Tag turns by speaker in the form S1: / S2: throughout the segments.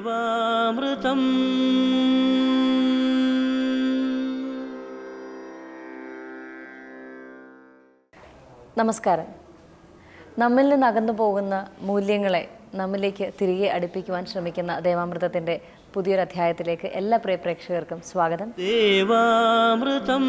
S1: ദേവാമൃതം.
S2: നമസ്കാരം. നമ്മിൽ നിന്ന് അകന്നു പോകുന്ന മൂല്യങ്ങളെ നമ്മിലേക്ക് തിരികെ അടുപ്പിക്കുവാൻ ശ്രമിക്കുന്ന ദേവാമൃതത്തിന്റെ പുതിയൊരു അധ്യായത്തിലേക്ക് എല്ലാ പ്രിയ പ്രേക്ഷകർക്കും സ്വാഗതം.
S1: ദേവാമൃതം.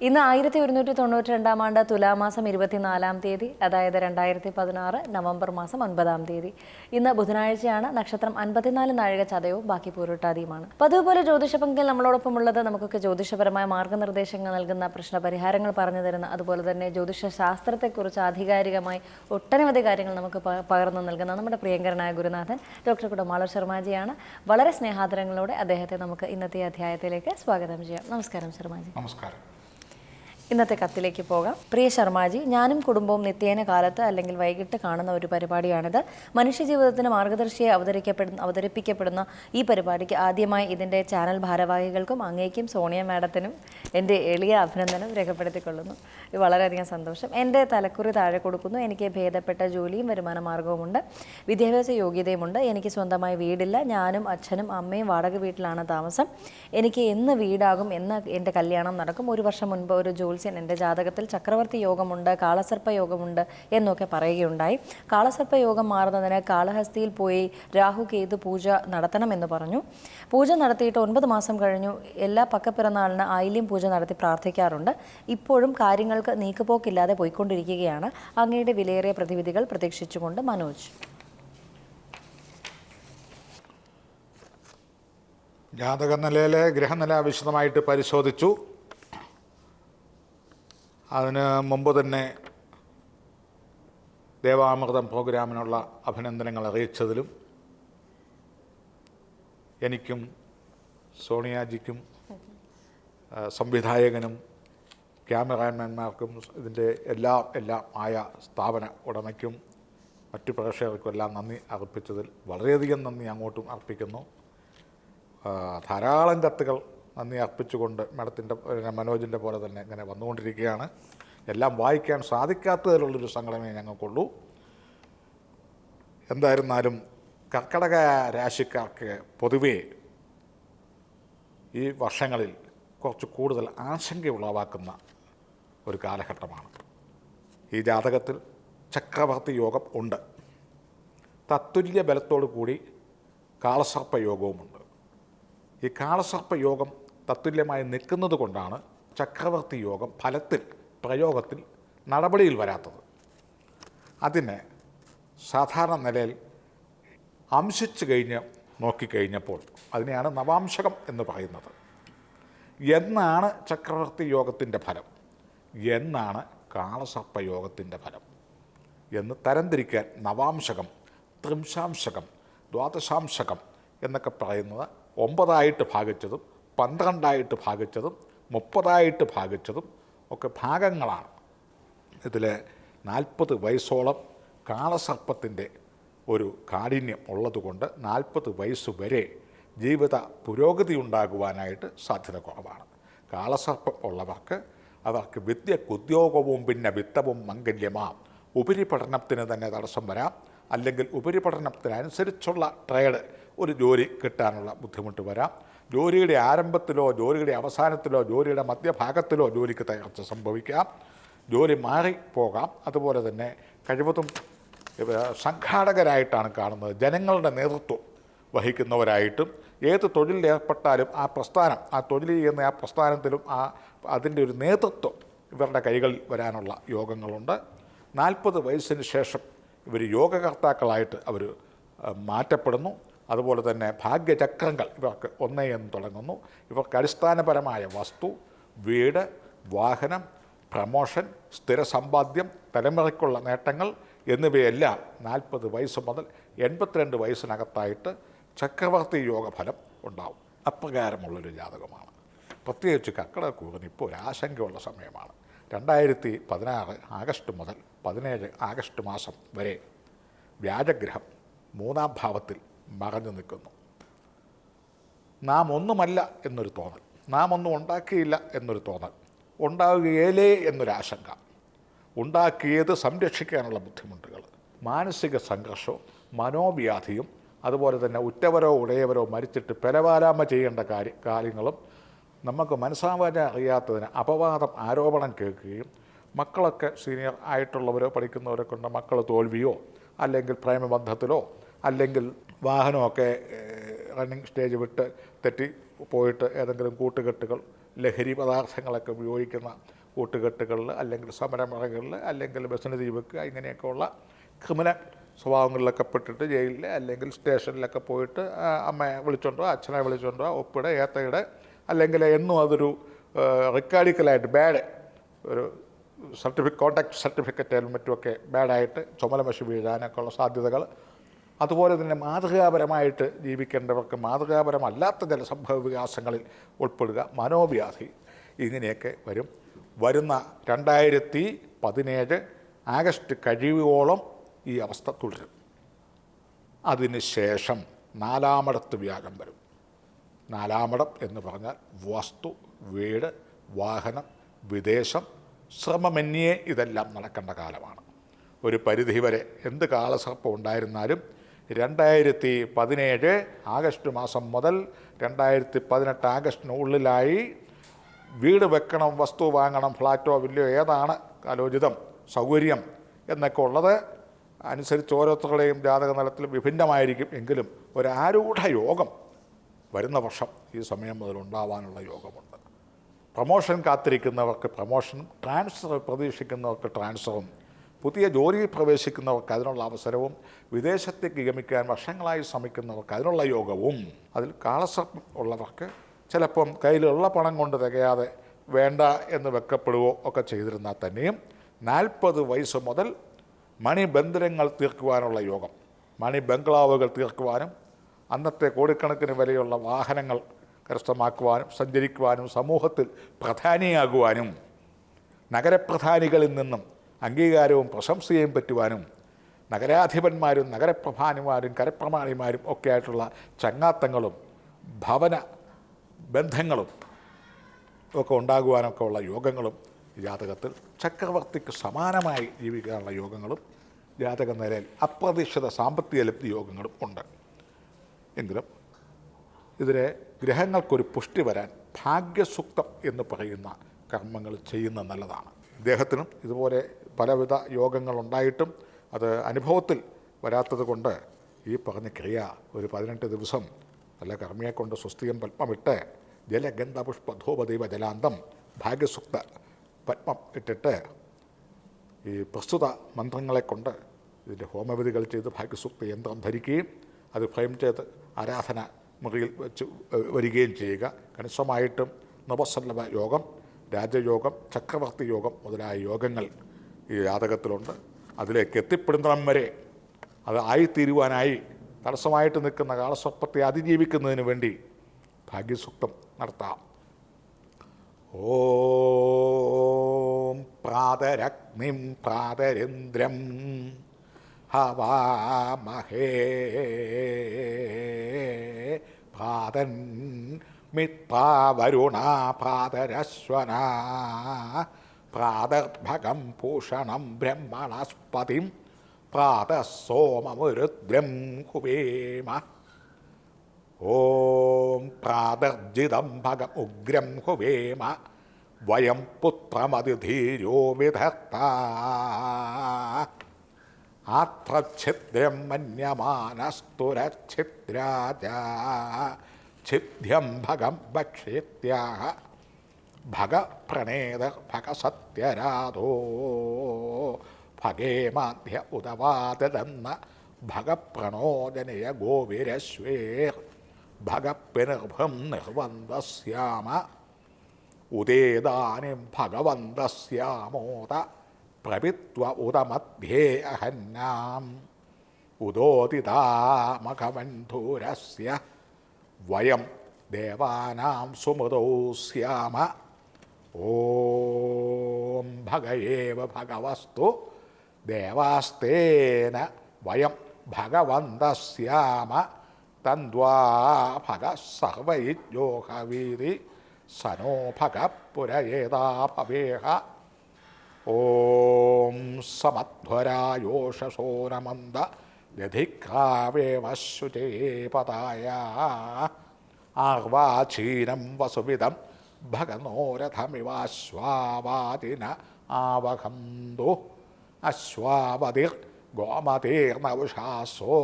S2: ഇന്ന് ആയിരത്തി ഒരുന്നൂറ്റി തൊണ്ണൂറ്റി രണ്ടാം ആണ്ട് തുലാമാസം ഇരുപത്തിനാലാം തീയതി അതായത് രണ്ടായിരത്തി പതിനാറ് നവംബർ മാസം ഒൻപതാം തീയതി. ഇന്ന് ബുധനാഴ്ചയാണ് നക്ഷത്രം അൻപത്തിനാല് നാഴിക ചതയവും ബാക്കി പൂരുട്ടാതിയുമാണ്. പതിവ് പോലെ ജ്യോതിഷ പങ്കിൽ നമ്മളോടൊപ്പം ഉള്ളത് നമുക്കൊക്കെ ജ്യോതിഷപരമായ മാർഗനിർദ്ദേശങ്ങൾ നൽകുന്ന പ്രശ്നപരിഹാരങ്ങൾ പറഞ്ഞു തരുന്ന അതുപോലെ തന്നെ ജ്യോതിഷ ശാസ്ത്രത്തെക്കുറിച്ച് ആധികാരികമായി ഒട്ടനവധി കാര്യങ്ങൾ നമുക്ക് പകർന്നു നൽകുന്ന നമ്മുടെ പ്രിയങ്കരനായ ഗുരുനാഥൻ ഡോക്ടർ കുടമാളൂർ ശർമാജിയാണ്. വളരെ സ്നേഹാദരങ്ങളോടെ അദ്ദേഹത്തെ നമുക്ക് ഇന്നത്തെ അധ്യായത്തിലേക്ക് സ്വാഗതം ചെയ്യാം. നമസ്കാരം ശർമാജി.
S3: നമസ്കാരം.
S2: ഇന്നത്തെ കത്തിലേക്ക് പോകാം. പ്രിയ ശർമാജി ഞാനും കുടുംബവും നിത്യേന കാലത്ത് അല്ലെങ്കിൽ വൈകിട്ട് കാണുന്ന ഒരു പരിപാടിയാണിത്. മനുഷ്യജീവിതത്തിന് മാർഗദർശിയെ അവതരിക്കപ്പെടുന്ന അവതരിപ്പിക്കപ്പെടുന്ന ഈ പരിപാടിക്ക് ആദ്യമായി ഇതിന്റെ ചാനൽ ഭാരവാഹികൾക്കും അങ്ങേക്കും സോണിയ മാഡത്തിനും എന്റെ എളിയ അഭിനന്ദനം രേഖപ്പെടുത്തിക്കൊള്ളുന്നു. ഇത് വളരെയധികം സന്തോഷം. എന്റെ തലക്കുറി താഴെ കൊടുക്കുന്നു. എനിക്ക് ഭേദപ്പെട്ട ജോലിയും വരുമാന മാർഗവുമുണ്ട്. വിദ്യാഭ്യാസ യോഗ്യതയുമുണ്ട്. എനിക്ക് സ്വന്തമായി വീടില്ല. ഞാനും അച്ഛനും അമ്മയും വാടക വീട്ടിലാണ് താമസം. എനിക്ക് എന്ന് വീടാകും എന്ന് എന്റെ കല്യാണം നടക്കും. ഒരു വർഷം മുൻപ് ഒരു ജ്യോത്സ്യൻ എന്റെ ജാതകത്തിൽ ചക്രവർത്തി യോഗമുണ്ട് കാളസർപ്പ യോഗമുണ്ട് എന്നൊക്കെ പറയുകയുണ്ടായി. കാളസർപ്പ യോഗം മാറുന്നതിന് കാളഹസ്തിയിൽ പോയി രാഹു കേതു പൂജ നടത്തണമെന്ന് പറഞ്ഞു. പൂജ നടത്തിയിട്ട് ഒൻപത് മാസം കഴിഞ്ഞു. എല്ലാ പക്കപ്പിറന്നാളിന് ആയില്യം പൂജ നടത്തി പ്രാർത്ഥിക്കാറുണ്ട്. ഇപ്പോഴും കാര്യങ്ങൾക്ക് നീക്കുപോക്കില്ലാതെ പോയിക്കൊണ്ടിരിക്കുകയാണ്. അങ്ങയുടെ വിലയേറിയ പ്രതിവിധികൾ പ്രതീക്ഷിച്ചുകൊണ്ട് മനോജ്.
S3: ജാതക നിലയിലെ ഗ്രഹനില വിശദമായിട്ട് പരിശോധിച്ചു. അതിന് മുമ്പ് തന്നെ ദേവാമൃതം പ്രോഗ്രാമിനുള്ള അഭിനന്ദനങ്ങൾ അറിയിച്ചതിലും എനിക്കും സോണിയാജിക്കും സംവിധായകനും ക്യാമറാമാൻമാർക്കും ഇതിന്റെ എല്ലാ എല്ലാ ആയ സ്ഥാപന ഉടമയ്ക്കും മറ്റു പ്രേക്ഷകർക്കും എല്ലാം നന്ദി അർപ്പിച്ചതിൽ വളരെയധികം നന്ദി അങ്ങോട്ടും അർപ്പിക്കുന്നു. ധാരാളം കത്തുകൾ നന്ദി അർപ്പിച്ചുകൊണ്ട് മാഡത്തിന്റെ മനോജിന്റെ പോലെ തന്നെ ഇങ്ങനെ വന്നുകൊണ്ടിരിക്കുകയാണ്. എല്ലാം വായിക്കാൻ സാധിക്കാത്തതിലുള്ളൊരു സങ്കടമേ ഞങ്ങൾക്കുള്ളൂ. എന്തായിരുന്നാലും കർക്കടക രാശിക്കാർക്ക് പൊതുവേ ഈ വർഷങ്ങളിൽ കുറച്ച് കൂടുതൽ ആശങ്ക ഉളവാക്കുന്ന ഒരു കാലഘട്ടമാണ്. ഈ ജാതകത്തിൽ ചക്രവർത്തി യോഗം ഉണ്ട്. തത്തുല്യ ബലത്തോടു കൂടി കാളസർപ്പ യോഗവുമുണ്ട് ഈ കാളസർപ്പ യോഗം തത്തുല്യമായി നിൽക്കുന്നത് കൊണ്ടാണ് ചക്രവർത്തി യോഗം ഫലത്തിൽ പ്രയോഗത്തിൽ നടപടിയിൽ വരാത്തത്. അതിനെ സാധാരണ നിലയിൽ അംശിച്ചു കഴിഞ്ഞ് നോക്കിക്കഴിഞ്ഞപ്പോൾ അതിനെയാണ് നവാംശകം എന്ന് പറയുന്നത്. എന്നാണ് ചക്രവർത്തി യോഗത്തിന്റെ ഫലം? എന്നാണ് കാളസർപ്പ യോഗത്തിന്റെ ഫലം? എന്ന് തരംതിരിക്കാൻ നവാംശകം ത്രിംശാംശകം ദ്വാദശാംശകം എന്നൊക്കെ പറയുന്നത് ഒമ്പതായിട്ട് ഭാഗിച്ചതും പന്ത്രണ്ടായിട്ട് ഭാഗിച്ചതും മുപ്പതായിട്ട് ഭാഗിച്ചതും ഒക്കെ ഭാഗങ്ങളാണ്. ഇതിൽ നാൽപ്പത് വയസ്സോളം കാളസർപ്പത്തിന്റെ ഒരു കാഠിന്യം ഉള്ളതുകൊണ്ട് നാൽപ്പത് വയസ്സ് വരെ ജീവിത പുരോഗതി ഉണ്ടാകുവാനായിട്ട് സാധ്യത കുറവാണ്. കാളസർപ്പം ഉള്ളവർക്ക് അവർക്ക് വിദ്യക്ക് ഉദ്യോഗവും പിന്നെ വിത്തവും മംഗല്യമാം. ഉപരിപഠനത്തിന് തന്നെ തടസ്സം വരാം. അല്ലെങ്കിൽ ഉപരിപഠനത്തിനനുസരിച്ചുള്ള ട്രേഡ് ഒരു ജോലി കിട്ടാനുള്ള ബുദ്ധിമുട്ട് വരാം. ജോലിയുടെ ആരംഭത്തിലോ ജോലിയുടെ അവസാനത്തിലോ ജോലിയുടെ മധ്യഭാഗത്തിലോ ജോലിക്ക് തകർച്ച സംഭവിക്കാം. ജോലി മാറിപ്പോകാം അതുപോലെ തന്നെ കഴിവതും സംഘാടകരായിട്ടാണ് കാണുന്നത്. ജനങ്ങളുടെ നേതൃത്വം വഹിക്കുന്നവരായിട്ടും ഏത് തൊഴിലിൽ ഏർപ്പെട്ടാലും ആ പ്രസ്ഥാനം ആ തൊഴിൽ ചെയ്യുന്ന ആ പ്രസ്ഥാനത്തിലും ആ അതിന്റെ ഒരു നേതൃത്വം ഇവരുടെ കൈകളിൽ വരാനുള്ള യോഗങ്ങളുണ്ട്. നാൽപ്പത് വയസ്സിന് ശേഷം ഇവർ യോഗകർത്താക്കളായിട്ട് അവർ മാറ്റപ്പെടുന്നു. അതുപോലെ തന്നെ ഭാഗ്യചക്രങ്ങൾ ഇവർക്ക് ഒന്നേ എന്ന് തുടങ്ങുന്നു. ഇവർക്ക് അടിസ്ഥാനപരമായ വസ്തു വീട് വാഹനം പ്രമോഷൻ സ്ഥിര സമ്പാദ്യം തലമുറയ്ക്കുള്ള നേട്ടങ്ങൾ എന്നിവയെല്ലാം നാൽപ്പത് വയസ്സ് മുതൽ എൺപത്തിരണ്ട് വയസ്സിനകത്തായിട്ട് ചക്രവർത്തി യോഗഫലം ഉണ്ടാവും. അപ്രകാരമുള്ളൊരു ജാതകമാണ്. പ്രത്യേകിച്ച് കർക്കിടകൂറിന് ഇപ്പോൾ ഒരു ആശങ്കയുള്ള സമയമാണ്. രണ്ടായിരത്തി പതിനാറ് ആഗസ്റ്റ് മുതൽ പതിനേഴ് ആഗസ്റ്റ് മാസം വരെ വ്യാജഗ്രഹം മൂന്നാം ഭാവത്തിൽ മറഞ്ഞു നിൽക്കുന്നു. നാം ഒന്നുമല്ല എന്നൊരു തോന്നൽ. നാം ഒന്നും ഉണ്ടാക്കിയില്ല എന്നൊരു തോന്നൽ. ഉണ്ടാകുകയില്ലേ എന്നൊരാശങ്ക. ഉണ്ടാക്കിയത് സംരക്ഷിക്കാനുള്ള ബുദ്ധിമുട്ടുകൾ. മാനസിക സംഘർഷവും മനോവ്യാധിയും അതുപോലെ തന്നെ ഉറ്റവരോ ഉടയവരോ മരിച്ചിട്ട് പെലവാലാമ ചെയ്യേണ്ട കാര്യ കാര്യങ്ങളും നമുക്ക് മനസ്സാവാൻ അറിയാത്തതിന് അപവാദം ആരോപണം കേൾക്കുകയും മക്കളൊക്കെ സീനിയർ ആയിട്ടുള്ളവരോ പഠിക്കുന്നവരൊക്കെ കൊണ്ട് മക്കൾ തോൽവിയോ അല്ലെങ്കിൽ പ്രേമബന്ധത്തിലോ അല്ലെങ്കിൽ വാഹനമൊക്കെ റണ്ണിങ് സ്റ്റേജ് വിട്ട് തെറ്റി പോയിട്ട് ഏതെങ്കിലും കൂട്ടുകെട്ടുകൾ ലഹരി പദാർത്ഥങ്ങളൊക്കെ ഉപയോഗിക്കുന്ന കൂട്ടുകെട്ടുകളിൽ അല്ലെങ്കിൽ സമരമുറകളിൽ അല്ലെങ്കിൽ ബസ്സിന് തീ വെക്കുക ഇങ്ങനെയൊക്കെയുള്ള ക്രിമിനൽ സ്വഭാവങ്ങളിലൊക്കെ പെട്ടിട്ട് ജയിലിൽ അല്ലെങ്കിൽ സ്റ്റേഷനിലൊക്കെ പോയിട്ട് അമ്മയെ വിളിച്ചോണ്ടോ അച്ഛനെ വിളിച്ചോണ്ടോ ഒപ്പിടെ ഏത്തയുടെ അല്ലെങ്കിൽ എന്നും അതൊരു റിക്കാർഡിക്കലായിട്ട് ബാഡ് ഒരു സർട്ടിഫിക്കറ്റ് കോൺടാക്ട് സർട്ടിഫിക്കറ്റ് മറ്റുമൊക്കെ ബാഡായിട്ട് ചുമലമശി വീഴാനൊക്കെ ഉള്ള സാധ്യതകൾ അതുപോലെ തന്നെ മാതൃകാപരമായിട്ട് ജീവിക്കേണ്ടവർക്ക് മാതൃകാപരമല്ലാത്ത ചില സംഭവ വികാസങ്ങളിൽ ഉൾപ്പെടുക. മനോവ്യാധി ഇങ്ങനെയൊക്കെ വരും. വരുന്ന രണ്ടായിരത്തി പതിനേഴ് ആഗസ്റ്റ് കഴിയുവോളം ഈ അവസ്ഥ തുടരും. അതിന് ശേഷം നാലാമടത്ത് വ്യാഴം വരും. നാലാമടം എന്ന് പറഞ്ഞാൽ വസ്തു വീട് വാഹനം വിദേശം ശ്രമമന്യേ ഇതെല്ലാം നടക്കേണ്ട കാലമാണ്. ഒരു പരിധിവരെ എന്ത് കാലസർപ്പം ഉണ്ടായിരുന്നാലും രണ്ടായിരത്തി പതിനേഴ് ആഗസ്റ്റ് മാസം മുതൽ രണ്ടായിരത്തി പതിനെട്ട് ആഗസ്റ്റിനുള്ളിലായി വീട് വെക്കണം വസ്തു വാങ്ങണം ഫ്ലാറ്റോ വില്ലയോ ഏതാണ് കാലോചിതം സൗകര്യം എന്നൊക്കെ ഉള്ളത് അനുസരിച്ച് ഓരോരുത്തരുടെയും ജാതക നിലത്തിൽ വിഭിന്നമായിരിക്കും എങ്കിലും ഒരാരൂഢ യോഗം വരുന്ന വർഷം ഈ സമയം മുതൽ ഉണ്ടാവാനുള്ള യോഗമുണ്ട്. പ്രമോഷൻ കാത്തിരിക്കുന്നവർക്ക് പ്രമോഷനും ട്രാൻസ്ഫർ പ്രതീക്ഷിക്കുന്നവർക്ക് ട്രാൻസ്ഫറും പുതിയ ജോലിയിൽ പ്രവേശിക്കുന്നവർക്ക് അതിനുള്ള അവസരവും വിദേശത്തേക്ക് ഗമിക്കാൻ വർഷങ്ങളായി ശ്രമിക്കുന്നവർക്ക് അതിനുള്ള യോഗവും. അതിൽ കാളസർപ്പം ഉള്ളവർക്ക് ചിലപ്പം കയ്യിലുള്ള പണം കൊണ്ട് തികയാതെ വേണ്ട എന്ന് വെക്കപ്പെടുകയോ ഒക്കെ ചെയ്തിരുന്നാൽ തന്നെയും നാൽപ്പത് വയസ്സ് മുതൽ മണിബന്ധനങ്ങൾ തീർക്കുവാനുള്ള യോഗം. മണി ബംഗ്ലാവുകൾ തീർക്കുവാനും അന്നത്തെ കോടിക്കണക്കിന് വിലയുള്ള വാഹനങ്ങൾ കരസ്ഥമാക്കുവാനും സഞ്ചരിക്കുവാനും സമൂഹത്തിൽ പ്രധാനിയാകുവാനും നഗരപ്രധാനികളിൽ നിന്നും അംഗീകാരവും പ്രശംസയും പറ്റുവാനും നഗരാധിപന്മാരും നഗരപ്രധാനിമാരും കരപ്രമാണിമാരും ഒക്കെ ആയിട്ടുള്ള ചങ്ങാത്തങ്ങളും ഭവന ബന്ധങ്ങളും ഒക്കെ ഉണ്ടാകുവാനൊക്കെ ഉള്ള യോഗങ്ങളും ജാതകത്തിൽ ചക്രവർത്തിക്ക് സമാനമായി ജീവിക്കാനുള്ള യോഗങ്ങളും ജാതക നിലയിൽ അപ്രതീക്ഷിത സാമ്പത്തിക ലബ്ധി യോഗങ്ങളും ഉണ്ട്. എങ്കിലും ഇതിനെ ഗ്രഹങ്ങൾക്കൊരു പുഷ്ടി വരാൻ ഭാഗ്യസൂക്തം എന്ന് പറയുന്ന കർമ്മങ്ങൾ ചെയ്യുന്ന നല്ലതാണ്. ഇദ്ദേഹത്തിനും ഇതുപോലെ പലവിധ യോഗങ്ങളുണ്ടായിട്ടും അത് അനുഭവത്തിൽ വരാത്തത് കൊണ്ട് ഈ പറഞ്ഞ ക്രിയ ഒരു പതിനെട്ട് ദിവസം നല്ല കർമ്മിയെ കൊണ്ട് സ്വസ്തികം പത്മമിട്ട് ജലഗന്ധപുഷ്പധൂപദൈവ ജലാന്തം ഭാഗ്യസുക്ത പത്മം ഇട്ടിട്ട് ഈ പ്രസ്തുത മന്ത്രങ്ങളെ കൊണ്ട് ഇതിന്റെ ഹോമവിധികൾ ചെയ്ത് ഭാഗ്യസുക്ത യന്ത്രം ധരിക്കുകയും അത് ഭയം ചെയ്ത് ആരാധന മുറിയിൽ വെച്ച് വരികയും ചെയ്യുക. കണിശമായിട്ടും നവസല്ലഭ യോഗം രാജയോഗം ചക്രവർത്തി യോഗം മുതലായ യോഗങ്ങൾ ഈ ജാതകത്തിലുണ്ട്. അതിലേക്ക് എത്തിപ്പെടുന്നിടം വരെ അത് ആയിത്തീരുവാനായി തടസ്സമായിട്ട് നിൽക്കുന്ന കാളസ്വപ്നത്തെ അതിജീവിക്കുന്നതിന് വേണ്ടി ഭാഗ്യസൂക്തം നടത്താം. ഓം പ്രാതരഗ്നിം പ്രാതരിന്ദ്രം ഹവാമഹേ പ്രാതൻ മിത്രാവരുണ പ്രാതരശ്വന പ്രാതർഭകം ഭൂഷണം ബ്രഹ്മണസ്പതിം പ്രാതസോമമുരുദ്രം കുവേമ. ഓം പ്രാതർജിതം ഭഗം ഉഗ്രം ഹുവേമ വയം പുത്രമതിധീരോ വിധത്ത ആത്രഛിദ്രം മന്യമാനസ്തുരഛിദ്രാജ ഛിദ്യം ഭഗം ഭക്ഷ്യത്യാഹ ഭഗപ്രണേത ഭഗസത്യരാധോ. ഭഗേമാധ്യ ഉദവാദതെന്ന ഭഗപ്രണോജനയ ഗോവിരശ്വേർ. ഭഗപ്പിനിർഭം നിർവന്തസ്യാമ. ഉദേദാനിം ഭഗവന്തസ്യാമോദ പ്രവിത്വ ഉദമധ്യേ അഹന്നാം. ഉദോദിതാമഖമന്ധൂരസ്യ വയം ദേവാനാം സുമൃതൗ സ്യാമ. ഓം ഭഗയേവ ഭഗവസ്തു ദേവാസ്തേന വയം ഭഗവന്തസ്യാമ തന്വാ ഭഗ സർവയിജ്യോഹവീതി സനോ ഭഗ പുരയേതാ ഭവേഹ. ഓം സമധ്വരായോഷസോനമന്ദ ദധിക്കാവേമശുചേ പതായ ആഹ്വാചീനം വസുവിധം ഭഗനോരഥമിവാശ്വാവാദിന ആവഹന്തു. അശ്വാവതിർ ഗോമതീർണവുഷാസോ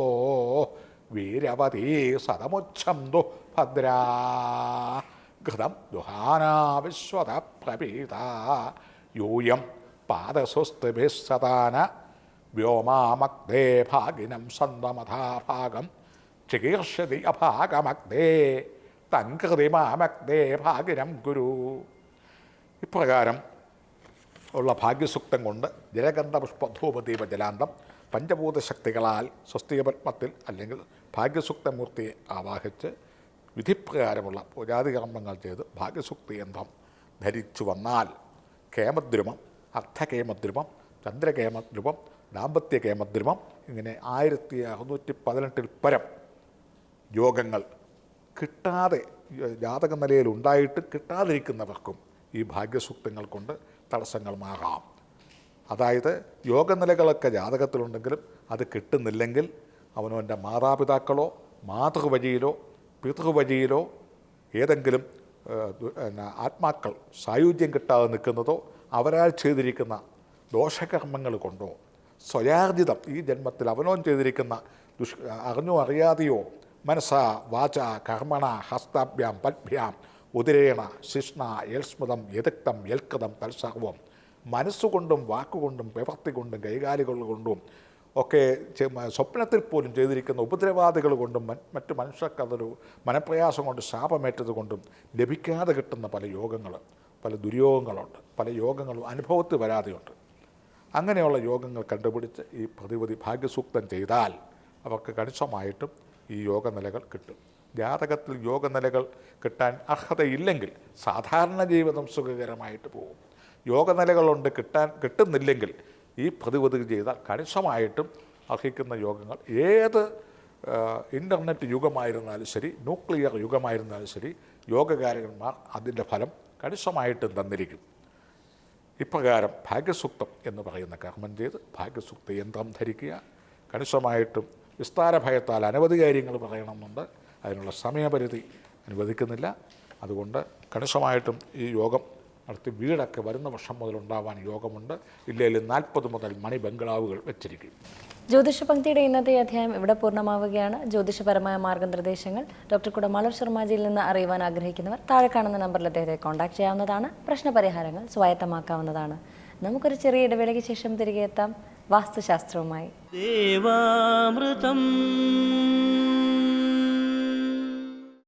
S3: വീരവതി സതമുച്ഛന്തു ഭദ്രാ. ഘൃതം ദുഹാനാവിശ്വത പ്രപീത. യൂയം പാദസുസ്തുഭിസ്സതാന വ്യോമാമഗ്ദേ ഭാഗിനം സന്തമഥാഭാഗം. ചികീർഷതി അഭാഗമഗ്ധേ തൻകൃതിമാമഗ്ധേ ഭാഗിനം ഗുരു. ഇപ്രകാരം ഉള്ള ഭാഗ്യസുക്തം കൊണ്ട് ജലഗന്ധ പുഷ്പധൂപദീപ ജലാന്തം പഞ്ചഭൂത ശക്തികളാൽ സ്വസ്തികപത്മത്തിൽ അല്ലെങ്കിൽ ഭാഗ്യസുക്തമൂർത്തിയെ ആവാഹിച്ച് വിധിപ്രകാരമുള്ള പൂജാതി കർമ്മങ്ങൾ ചെയ്ത് ഭാഗ്യസുക്തി യന്ത്രം ധരിച്ചു വന്നാൽ കേമദ്രുമം അർത്ഥകേമദ്രുമം ചന്ദ്രകേമദ്രുമം ദാമ്പത്യ കേമദ്രുമം ഇങ്ങനെ ആയിരത്തി അറുന്നൂറ്റി പതിനെട്ടിൽ പരം യോഗങ്ങൾ കിട്ടാതെ ജാതക നിലയിൽ ഉണ്ടായിട്ട് കിട്ടാതിരിക്കുന്നവർക്കും ഈ ഭാഗ്യസൂക്തങ്ങൾ കൊണ്ട് തടസ്സങ്ങൾ മാറാം അതായത് യോഗനിലകളൊക്കെ ജാതകത്തിലുണ്ടെങ്കിലും അത് കിട്ടുന്നില്ലെങ്കിൽ അവനവന്റെ മാതാപിതാക്കളോ മാതൃവഴിയിലോ പിതൃവഴിയിലോ ഏതെങ്കിലും ആത്മാക്കൾ സായുജ്യം കിട്ടാതെ നിൽക്കുന്നതോ അവരാൽ ചെയ്തിരിക്കുന്ന ദോഷകർമ്മങ്ങൾ കൊണ്ടോ സ്വയാർജിതം ഈ ജന്മത്തിൽ അവനോൻ ചെയ്തിരിക്കുന്ന ദുഷ് അറിഞ്ഞോ അറിയാതെയോ മനസ്സാ വാച കർമ്മണ ഹസ്താഭ്യാം പത്ഭ്യാം ഉദരേണ ശിഷ്ണ യൽസ്മൃതം യഥക്തം യൽക്കതം തൽസർവം മനസ്സുകൊണ്ടും വാക്കുകൊണ്ടും പ്രവൃത്തി കൊണ്ടും കൈകാലുകൾ കൊണ്ടും ഒക്കെ സ്വപ്നത്തിൽ പോലും ചെയ്തിരിക്കുന്ന ഉപദ്രവാദികൾ കൊണ്ടും മറ്റു മനുഷ്യർക്കതൊരു മനപ്രയാസം കൊണ്ട് ശാപമേറ്റത് കൊണ്ടും ലഭിക്കാതെ കിട്ടുന്ന പല യോഗങ്ങൾ പല ദുര്യോഗങ്ങളുണ്ട് പല യോഗങ്ങളും അനുഭവത്തിൽ വരാതെയുണ്ട്. അങ്ങനെയുള്ള യോഗങ്ങൾ കണ്ടുപിടിച്ച് ഈ പ്രതിപതി ഭാഗ്യസൂക്തം ചെയ്താൽ അവർക്ക് കണിശമായിട്ടും ഈ യോഗനിലകൾ കിട്ടും. ജാതകത്തിൽ യോഗനിലകൾ കിട്ടാൻ അർഹതയില്ലെങ്കിൽ സാധാരണ ജീവിതം സുഖകരമായിട്ട് പോകും. യോഗനിലകളുണ്ട് കിട്ടാൻ കിട്ടുന്നില്ലെങ്കിൽ ഈ പ്രതിപതി ചെയ്താൽ കണിശമായിട്ടും അർഹിക്കുന്ന യോഗങ്ങൾ ഏത് ഇന്റർനെറ്റ് യുഗമായിരുന്നാലും ശരി ന്യൂക്ലിയർ യുഗമായിരുന്നാലും ശരി യോഗകാരകന്മാർ അതിന്റെ ഫലം കണിശമായിട്ടും തന്നിരിക്കും. ഇപ്രകാരം ഭാഗ്യസൂക്തം എന്ന് പറയുന്ന കർമ്മം ചെയ്ത് ഭാഗ്യസൂക്ത യന്ത്രം ധരിക്കുക കണിശമായിട്ടും വിസ്താര ഭയത്താൽ അനവധി കാര്യങ്ങൾ പറയണമെന്നുണ്ട്. അതിനുള്ള സമയപരിധി അനുവദിക്കുന്നില്ല. അതുകൊണ്ട് കണിശമായിട്ടും ഈ യോഗം നടത്തി വീടൊക്കെ വരുന്ന വർഷം മുതൽ ഉണ്ടാവാൻ യോഗമുണ്ട്. ഇല്ലെങ്കിൽ നാൽപ്പത് മുതൽ മണി ബംഗ്ലാവുകൾ വെച്ചിരിക്കും.
S2: ജ്യോതിഷ പങ്ക്തിയുടെ ഇന്നത്തെ അധ്യായം ഇവിടെ പൂർണമാവുകയാണ്. ജ്യോതിഷപരമായ മാർഗനിർദ്ദേശങ്ങൾ ഡോക്ടർ കുടമാളർ ശർമാജിയിൽ നിന്ന് അറിയുവാൻ ആഗ്രഹിക്കുന്നവർ താഴെ കാണുന്ന നമ്പറിൽ അദ്ദേഹത്തെ കോൺടാക്ട് ചെയ്യാവുന്നതാണ്. പ്രശ്നപരിഹാരങ്ങൾ സ്വായത്തമാക്കാവുന്നതാണ്. നമുക്കൊരു ചെറിയ ഇടവേളയ്ക്ക് ശേഷം തിരികെ എത്താം. വാസ്തുശാസ്ത്രവുമായി.
S1: ദേവാമൃതം.